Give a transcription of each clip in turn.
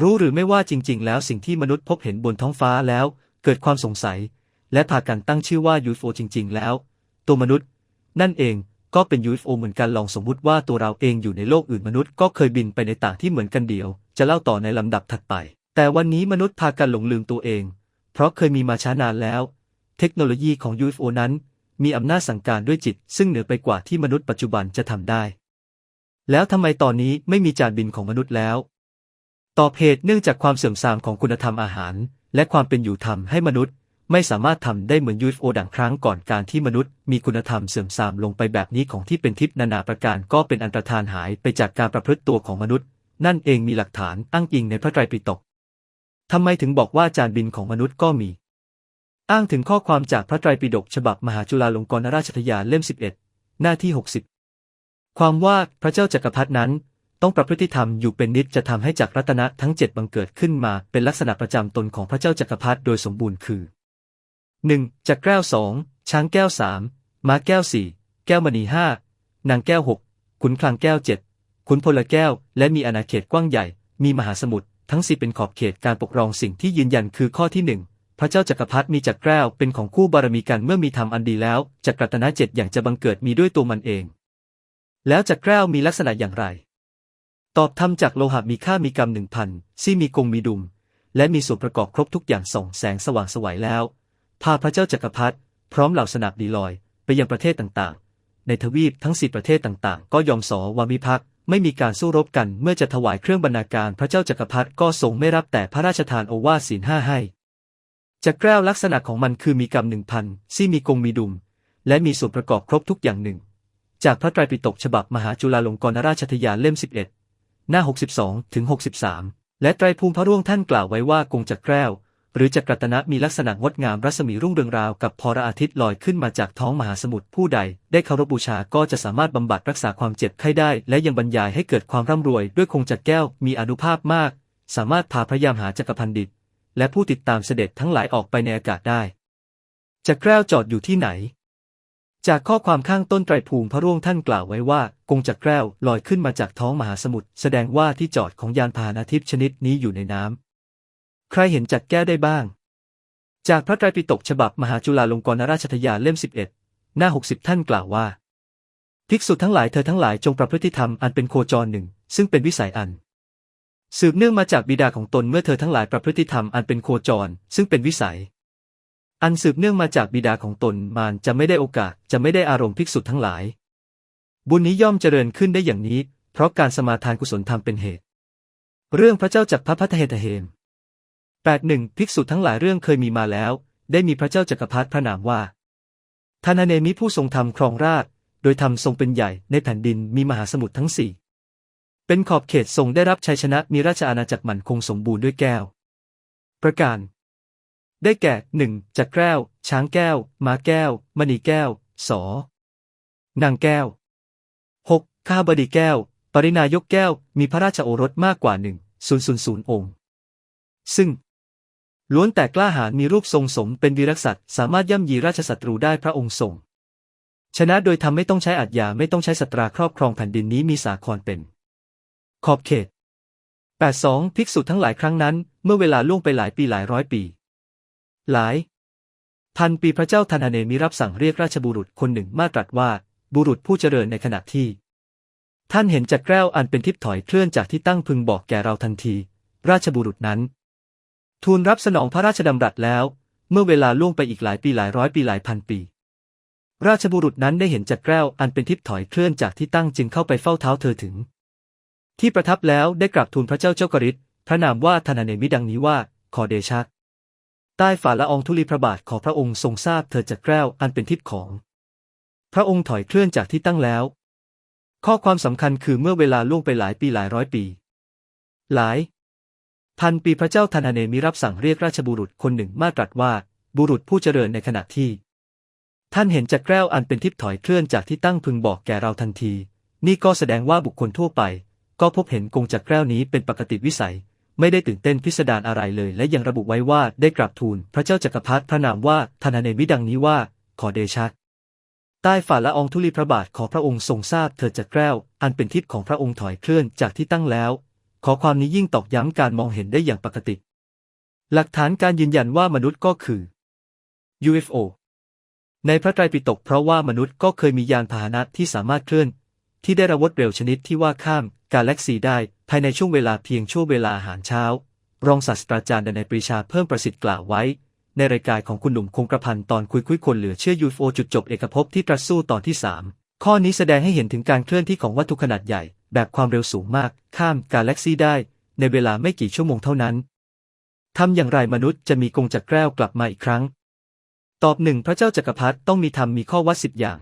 รู้หรือไม่ว่าจริง ๆ แล้วสิ่งที่มนุษย์พบเห็นบนท้องฟ้าแล้ว เกิดความสงสัย และพากันตั้งชื่อว่า UFO จริง ๆ แล้ว ตัวมนุษย์ นั่นเองก็เป็น UFO เหมือนกันลองสมมุติว่าตัวเราเองอยู่ในโลกอื่นมนุษย์ก็เคยบินไปในต่างที่เหมือนกันเดียว จะเล่าต่อในลำดับถัดไป แต่วันนี้มนุษย์พากันหลงลืมตัวเอง เพราะเคยมีมาช้านานแล้ว เทคโนโลยีของ UFO นั้น มีอำนาจสั่งการด้วยจิต ซึ่งเหนือไปกว่าที่มนุษย์ปัจจุบันจะทำได้ แล้วทำไมตอนนี้ไม่มีจานบินของมนุษย์แล้ว ตอบเหตุเนื่องจากความเสื่อมทรามของคุณธรรมอาหาร และความเป็นอยู่ทำให้มนุษย์ ไม่สามารถทำได้เหมือน UFO ดังครั้งก่อนการที่มนุษย์ มีคุณธรรมเสื่อมทรามลงไปแบบนี้ของที่เป็นทิพนานาประการก็เป็นอันตรธานหายไปจากการประพฤติตัวของมนุษย์ นั่นเองมีหลักฐานอ้างอิงในพระไตรปิฎกทำไมถึงบอกว่าจานบินของมนุษย์ก็มี อ้างถึงข้อความจากพระไตรปิฎกฉบับมหาจุฬาลงกรณราชทยาเล่ม 11 หน้าที่ 60 ความว่าพระเจ้าจักรพรรดินั้น ต้องประพฤติธรรมอยู่เป็นนิจจะทำให้จักรรัตนะทั้งเจ็ดบังเกิดขึ้นมาเป็นลักษณะประจำตนของพระเจ้าจักรพรรดิโดยสมบูรณ์คือ 1. จักรแก้วสองช้างแก้วสามม้าแก้วสี่แก้วมณีห้านางแก้วหกขุนคลังแก้วเจ็ดขุนพลแก้ว และมีอาณาเขตกว้างใหญ่ มีมหาสมุทรทั้งสี่เป็นขอบเขตการปกครองสิ่งที่ยืนยันคือข้อที่หนึ่งพระเจ้าจักรพรรดิมีจักรแก้วเป็นของคู่บารมีกันเมื่อมีธรรมอันดีแล้วจักรรัตนะเจ็ดอย่างจะบังเกิดมีด้วยตัวมันเอง แล้วจักรแก้วมีลักษณะอย่างไร ตอบทำจากโลหะมีค่ามีกรรมหนึ่งพันซี่มีกงมีดุม และมีส่วนประกอบครบทุกอย่างส่องแสงสว่างสวัยแล้ว พาพระเจ้าจักรพรรดิพร้อมเหล่าสนับดีลอย ไปยังประเทศต่างๆ ในทวีปทั้งสี่ประเทศต่างๆ ก็ยอมสอวามิภักดิ์ไม่มีการสู้รบกันเมื่อจะถวายเครื่องบรรณาการพระเจ้าจักรพรรดิก็ทรงไม่รับแต่พระราชทานโอวาทศีลห้าให้จักรแก้วลักษณะของมันคือมีกรรมหนึ่งพันซี่มีกงมีดุม และมีส่วนประกอบครบทุกอย่างหนึ่ง จากพระไตรปิฎกฉบับมหาจุฬาลงกรณราชทยานเล่ม11 หน้า 62 ถึง 63 และไตรภูมิพระร่วงท่านกล่าวไว้ว่ากงจักรแก้ว หรือจักรตนะมีลักษณะงดงามรัศมีรุ่งเรืองราวกับพระอาทิตย์ลอยขึ้นมาจากท้องมหาสมุทรผู้ใด ได้เคารพบูชาก็จะสามารถบำบัดรักษาความเจ็บไข้ได้ และยังบรรยายให้เกิดความร่ำรวย ด้วยคงจักรแก้วมีอนุภาพมาก สามารถพาพระยามหาจักรพันดิต และผู้ติดตามเสด็จทั้งหลายออกไปในอากาศได้จักรแก้วจอดอยู่ที่ไหน จากข้อความข้างต้นไตรภูมิพระร่วงท่านกล่าวไว้ว่ากงจักรแก้วลอยขึ้นมาจากท้องมหาสมุทรแสดงว่าที่จอดของยานพาหนะทิพย์ชนิดนี้อยู่ในน้ำใครเห็นจักรแก้วได้บ้าง จากพระไตรปิฎกฉบับมหาจุฬาลงกรณราชทยาเล่ม 11 หน้า 60 ท่านกล่าวว่า ภิกษุทั้งหลายเธอทั้งหลายจงประพฤติธรรมอันเป็นโคจรหนึ่ง ซึ่งเป็นวิสัยอัน สืบเนื่องมาจากบิดาของตนเมื่อเธอทั้งหลายประพฤติธรรมอันเป็นโคจร ซึ่งเป็นวิสัย อันสืบเนื่องมาจากบิดาของตนมารจะไม่ได้โอกาสจะไม่ได้อารมณ์ภิกษุทั้งหลาย บุญนี้ย่อมเจริญขึ้นได้อย่างนี้ เพราะการสมาทานกุศลธรรมเป็นเหตุ เรื่องพระเจ้าจักรพรรดิพัทเหตเหมแปดหนึ่งภิกษุทั้งหลายเรื่องเคยมีมาแล้ว ได้มีพระเจ้าจักรพรรดิพระนามว่าทานาเนมิผู้ทรงธรรมครองราชโดยธรรมทรงเป็นใหญ่ในแผ่นดินมีมหาสมุทรทั้งสี่เป็นขอบเขตทรงได้รับชัยชนะมีราชอาณาจักรมั่นคงสมบูรณ์ด้วยแก้ว ประการ ได้แก่หนึ่งจักรแก้ว ช้างแก้ว ม้าแก้ว มณีแก้วสอนางแก้วหกข้าบดีแก้ว ปรินายกแก้ว มีพระราชโอรสมากกว่าหนึ่งศูนย์ศูนย์ศูนย์องค์ ซึ่ง ล้วนแต่กล้าหาญมีรูปทรงสมเป็นวีรษัตริย์สามารถย่ำยีราชศัตรูได้พระองค์ทรง ชนะโดยทำไม่ต้องใช้อัดยาไม่ต้องใช้สตราครอบครองแผ่นดินนี้มีสาครเป็น ขอบเขต 82 ภิกษุทั้งหลายครั้งนั้น เมื่อเวลาล่วงไปหลายปีหลายร้อยปี หลาย พันปีพระเจ้าธนาเนมิรับสั่งเรียกราชบุรุษคนหนึ่งมาตรัสว่า บุรุษผู้เจริญในขณะที่ ท่านเห็นจักรแก้วอันเป็นทิพถอยเคลื่อนจากที่ตั้งพึงบอกแก่เราทันที ราชบุรุษนั้น ทูลรับสนองพระราชดำรัสแล้ว เมื่อเวลาล่วงไปอีกหลายปีหลายร้อยปีหลายพันปี ราชบุรุษนั้นได้เห็นจักรแก้วอันเป็นทิพถอยเคลื่อนจากที่ตั้งจึงเข้าไปเฝ้าเท้าเธอถึง ที่ประทับแล้วได้กราบทูลพระเจ้าเจ้ากริชพระนามว่าธนาเนมิดังนี้ว่าขอเดชะ ต้ฝ่าละอองธุลีพระบาทขอพระองค์ทรงทราบเถิดจักแก้วอันเป็นทิพย์ของ พระองค์ถอยเคลื่อนจากที่ตั้งแล้ว ข้อความสำคัญคือเมื่อเวลาล่วงไปหลายปีหลายร้อยปี หลาย พันปีพระเจ้าธนาเนมิรับสั่งเรียกราชบุรุษคนหนึ่งมาตรัสว่า บุรุษผู้เจริญในขณะที่ ท่านเห็นจักรแก้วอันเป็นทิพย์ถอยเคลื่อนจากที่ตั้งพึงบอกแก่เราทันที นี่ก็แสดงว่าบุคคลทั่วไป ก็พบเห็นกงจักรแก้วนี้เป็นปกติวิสัย ไม่ได้ตื่นเต้นพิสดารอะไรเลย และยังระบุไว้ว่าได้กราบทูล พระเจ้าจักรพรรดิพระนามว่าธนาเนมิดังนี้ว่า ขอเดชะใต้ฝ่าละอองธุลีพระบาทขอพระองค์ทรงทราบเถิดจักแก้ว อันเป็นทิพย์ของพระองค์ถอยเคลื่อนจากที่ตั้งแล้ว ขอความนี้ยิ่งตอกย้ำการมองเห็นได้อย่างปกติ หลักฐานการยืนยันว่ามนุษย์ก็คือ UFO ในพระไตรปิฎกเพราะว่ามนุษย์ก็เคยมียานพาหนะที่สามารถเคลื่อน ที่ได้ระวดเร็วชนิดที่ว่าข้ามกาแล็กซีได้ ภายในช่วงเวลาเพียงช่วงเวลาอาหารเช้า รองศาสตราจารย์ดนัยปรีชาเพิ่มประสิทธิ์กล่าวไว้ ในรายการของคุณหนุ่มคงกระพันตอนคุยคุยคนเหลือเชื่อ UFO จุดจบเอกภพที่ตรัสสู้ตอนที่ 3 ข้อนี้แสดงให้เห็นถึงการเคลื่อนที่ของวัตถุขนาดใหญ่ แบบความเร็วสูงมาก ข้ามกาแล็กซีได้ ในเวลาไม่กี่ชั่วโมงเท่านั้นทำอย่างไรมนุษย์จะมีกงจักรแก้วกลับมาอีกครั้ง ตอบหนึ่งพระเจ้าจักรพรรดิต้องมีธรรมมีข้อวัดสิบอย่าง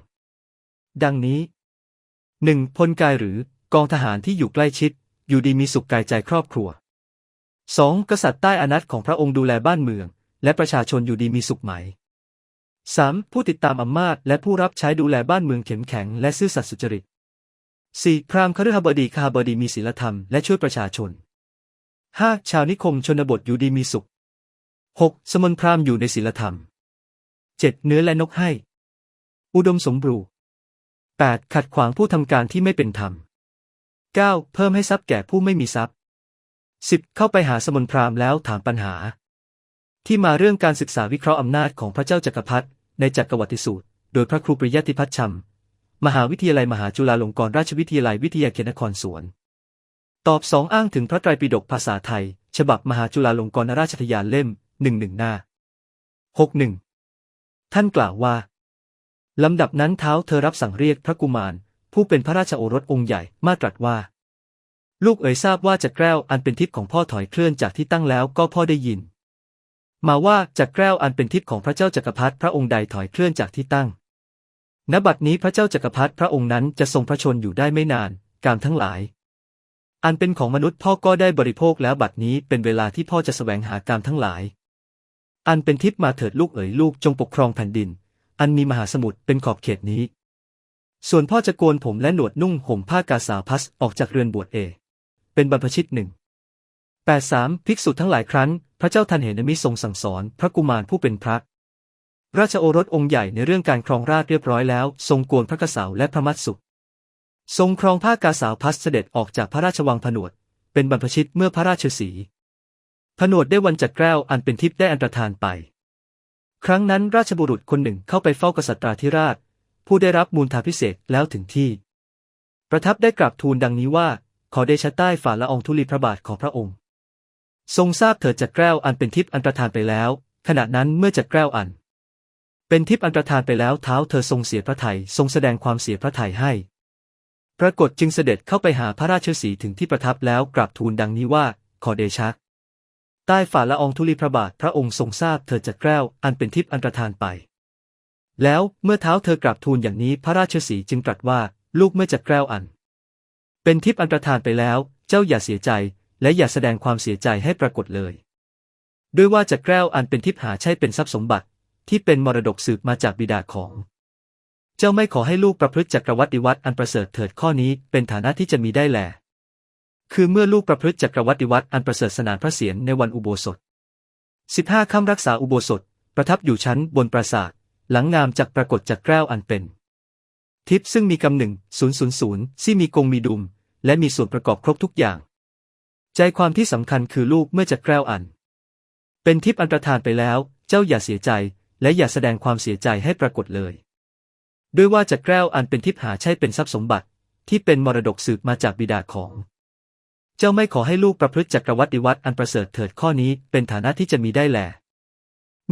ดังนี้หนึ่งพลกายหรือกองทหารที่อยู่ใกล้ชิด อยู่ดีมีสุขกายใจครอบครัว 2. กษัตริย์ใต้อานัตของพระองค์ดูแลบ้านเมือง และประชาชนอยู่ดีมีสุขไหม 3. ผู้ติดตามอำนาจและผู้รับใช้ดูแลบ้านเมืองเข้มแข็งและซื่อสัตย์สุจริต 4. พราหมณ์คฤหบดีคาบดีมีศีลธรรมและช่วยประชาชน 5. ชาวนิคมชนบทอยู่ดีมีสุข 6. สมณพราหมณ์อยู่ในศีลธรรม 7. เนื้อและนกให้ อุดมสมบูรณ์ 8. ขัดขวางผู้ทำการที่ไม่เป็นธรรม 9. เพิ่มให้ทรัพย์แก่ผู้ไม่มีทรัพย์ 10. เข้าไปหาสมณพราหมณ์แล้วถามปัญหา ที่มาเรื่องการศึกษาวิเคราะห์อำนาจของพระเจ้าจักรพรรดิในจักรวรรดิสูตร โดยพระครูปริยติพัชชัมมหาวิทยาลัยมหาจุฬาลงกรณราชวิทยาลัยวิทยาเขตนครสวน ตอบสองอ้างถึงพระไตรปิฎกภาษาไทย ฉบับมหาจุฬาลงกรณราชทยานเล่มหนึ่งหนึ่งหน้าหกหนึ่งท่านกล่าวว่าลำดับนั้นเท้าเธอรับสั่งเรียกพระกุมาร ผู้เป็นพระราชโอรสองค์ใหญ่มาตรัสว่า ลูกเอ๋ยทราบว่าจักรแก้วอันเป็นทิพย์ของพ่อถอยเคลื่อนจากที่ตั้งแล้วก็พ่อได้ยิน มาว่าจักรแก้วอันเป็นทิพย์ของพระเจ้าจักรพรรดิพระองค์ใดถอยเคลื่อนจากที่ตั้งณบัดนี้พระเจ้าจักรพรรดิพระองค์นั้นจะทรงพระชนอยู่ได้ไม่นาน กามทั้งหลาย อันเป็นของมนุษย์พ่อก็ได้บริโภคแล้วบัดนี้เป็นเวลาที่พ่อจะแสวงหากามทั้งหลาย อันเป็นทิพย์มาเถิดลูกเอ๋ยลูกจงปกครองแผ่นดิน อันมีมหาสมุทรเป็นขอบเขตนี้ ส่วนพ่อจะโกนผมและหนวดนุ่งห่มผ้ากาสาวพัสออกจากเรือนบวชเอ เป็นบรรพชิตหนึ่งแปดสามภิกษุทั้งหลายครั้น พระเจ้าทันเห็นมิทรงสั่งสอนพระกุมารผู้เป็นพระ ราชโอรสองค์ใหญ่ในเรื่องการครองราชเรียบร้อยแล้ว ทรงโกนพระกษาวและพระมัตสุทรงครองผ้ากาสาวพัสเสด็จออกจากพระราชวังผนวด เป็นบรรพชิตเมื่อพระราชสีผนวดได้วันจักแก้วอันเป็นทิพย์ได้อันตรธานไป ครั้งนั้นราชบุรุษคนหนึ่งเข้าไปเฝ้ากษัตราธิราช ผู้ได้รับมูลทาพิเศษแล้วถึงที่ ประทับได้กราบทูลดังนี้ว่า ขอเดชะใต้ฝ่าละองธุลีพระบาทของพระองค์ ทรงทราบเถิดจักแก้วอันเป็นทิพย์อันตรธานไปแล้ว ขณะนั้นเมื่อจักแก้วอัน เป็นทิพย์อันตรธานไปแล้วเท้าเธอทรงเสียพระไทยทรงแสดงความเสียพระไทยให้ปรากฏจึงเสด็จเข้าไปหาพระราชสีถึงที่ประทับแล้วกราบทูลดังนี้ว่า ขอเดชะใต้ฝ่าละองธุลีพระบาทพระองค์ทรงทราบเถิดจักแก้วอันเป็นทิพย์อันตรธานไป แล้วเมื่อเท้าเธอกราบทูลอย่างนี้พระราชสีจึงตรัสว่าลูกเมื่อจักรแก้วอัน เป็นทิพย์อันตรธานไปแล้ว เจ้าอย่าเสียใจ และอย่าแสดงความเสียใจให้ปรากฏเลย ด้วยว่าจักรแก้วอันเป็นทิพย์หาใช่เป็นทรัพย์สมบัติ ที่เป็นมรดกสืบมาจากบิดาของ เจ้าไม่ขอให้ลูกประพฤติจักรวรรดิวัตรอันประเสริฐเถิดข้อนี้เป็นฐานะที่จะมีได้แล คือเมื่อลูกประพฤติจักรวรรดิวัตรอันประเสริฐสนานพระเศียรในวันอุโบสถสิบห้าค่ำรักษาอุโบสถ ประทับอยู่ชั้นบนปราสาท หลังงามจากปรากฏจากแก้วอันเป็น ทิพย์ซึ่งมีกำหนึ่งศูนย์ศูนย์ศูนย์ที่มีกงมีดุม และมีส่วนประกอบครบทุกอย่าง ใจความที่สำคัญคือลูกเมื่อจะแก้วอัน เป็นทิพย์อันตรธานไปแล้ว เจ้าอย่าเสียใจ และอย่าแสดงความเสียใจให้ปรากฏเลย ด้วยว่าจะแก้วอันเป็นทิพย์หาใช่เป็นทรัพย์สมบัติ ที่เป็นมรดกสืบมาจากบิดาของเจ้าไม่ขอให้ลูกประพฤติจักรวรรดิวัตรอันประเสริฐเถิดข้อนี้เป็นฐานะที่จะมีได้แล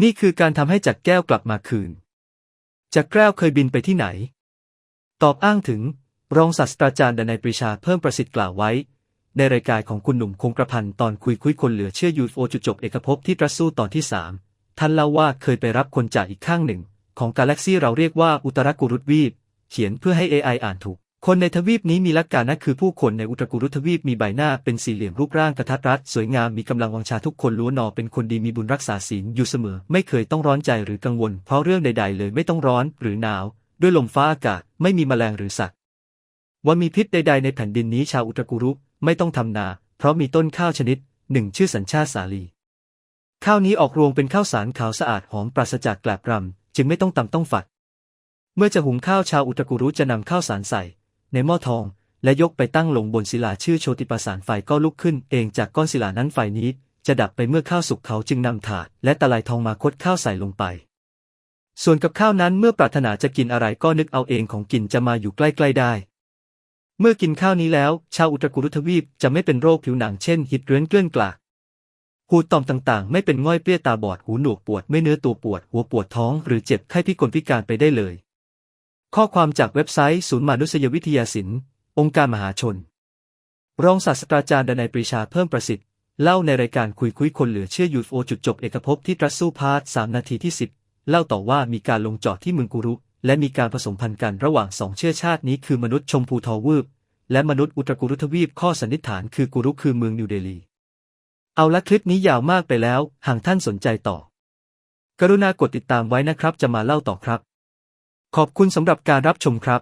นี่คือการทำให้จักแก้วกลับมาคืน จักรแก้วเคยบินไปที่ไหน ตอบอ้างถึง รองศาสตราจารย์ดนายปรีชาเพิ่มประสิทธิ์กล่าวไว้ ในรายการของคุณหนุ่มคงกระพันตอนคุยคุยคนเหลือเชื่อยูโฟจุดจบเอกภพที่ตรัสสู้ตอนที่สามท่านเล่าว่าเคยไปรับคนจากอีกข้างหนึ่ง ของกาแล็กซี่เราเรียกว่าอุตรกุรุตวีปเขียนเพื่อให้ AI อ่านถูก คนในทวีปนี้มีลักษณะคือผู้คนในอุตรกุรุทวีปมีใบหน้าเป็นสี่เหลี่ยมรูปร่างกระทัดรัดสวยงามมีกำลังวังชาทุกคนล้วนนอเป็นคนดีมีบุญรักษาศีลอยู่เสมอ ไม่เคยต้องร้อนใจหรือกังวล เพราะเรื่องใด ๆ เลยไม่ต้องร้อนหรือหนาว ด้วยลมฟ้าอากาศไม่มีแมลงหรือสัตว์ว่ามีพิษใด ๆ ในแผ่นดินนี้ชาวอุตรกุรุไม่ต้องทำนา เพราะมีต้นข้าวชนิดหนึ่งชื่อสัญชาติสาลี ข้าวนี้ออกรวงเป็นข้าวสารขาวสะอาดหอมปราศจากแกลบรำจึงไม่ต้องตำต้องฝัด เมื่อจะหุงข้าวชาวอุตรกุรุจะนำข้าวสารใส่ ในหม้อทอง และยกไปตั้งลงบนศิลาชื่อโชติปสารไฟก็ลุกขึ้นเองจากก้อนศิลานั้นไฟนี้ จะดับไปเมื่อข้าวสุกเขาจึงนำถาดและตะไลทองมาคดข้าวใส่ลงไป ส่วนกับข้าวนั้นเมื่อปรารถนาจะกินอะไรก็นึกเอาเองของกินจะมาอยู่ใกล้ๆได้ เมื่อกินข้าวนี้แล้ว ชาวอุตรกุรุทวีปจะไม่เป็นโรคผิวหนังเช่นหิดเรื้อนเกลื่อนกลากหูต่อมต่างๆ ไม่เป็นง่อยเปรี้ยตาบอดหูหนวกปวดไม่เนื้อตัวปวด หัวปวดท้อง หรือเจ็บไข้พิกลพิการไปได้เลย ข้อความจากเว็บไซต์ศูนย์มนุษยวิทยาศิลป์ องค์การมหาชน รองศาสตราจารย์ดนัยปรีชาเพิ่มประสิทธิ์ เล่าในรายการคุยคุยคนเหลือเชื่อยูโอจุดจบเอกภพที่ตรัสสู้พาร์ทสามนาทีที่สิบเล่าต่อว่ามีการลงจอดที่เมืองกุรุ และมีการผสมพันธุ์กันระหว่างสองเชื้อชาตินี้คือมนุษย์ชมพูทอวืบและมนุษย์อุตรกุรุทวีปข้อสันนิษฐานคือกุรุคือเมืองนิวเดลี เอาละคลิปนี้ยาวมากไปแล้ว หากท่านสนใจต่อ กรุณากดติดตามไว้นะครับจะมาเล่าต่อครับ ขอบคุณสำหรับการรับชมครับ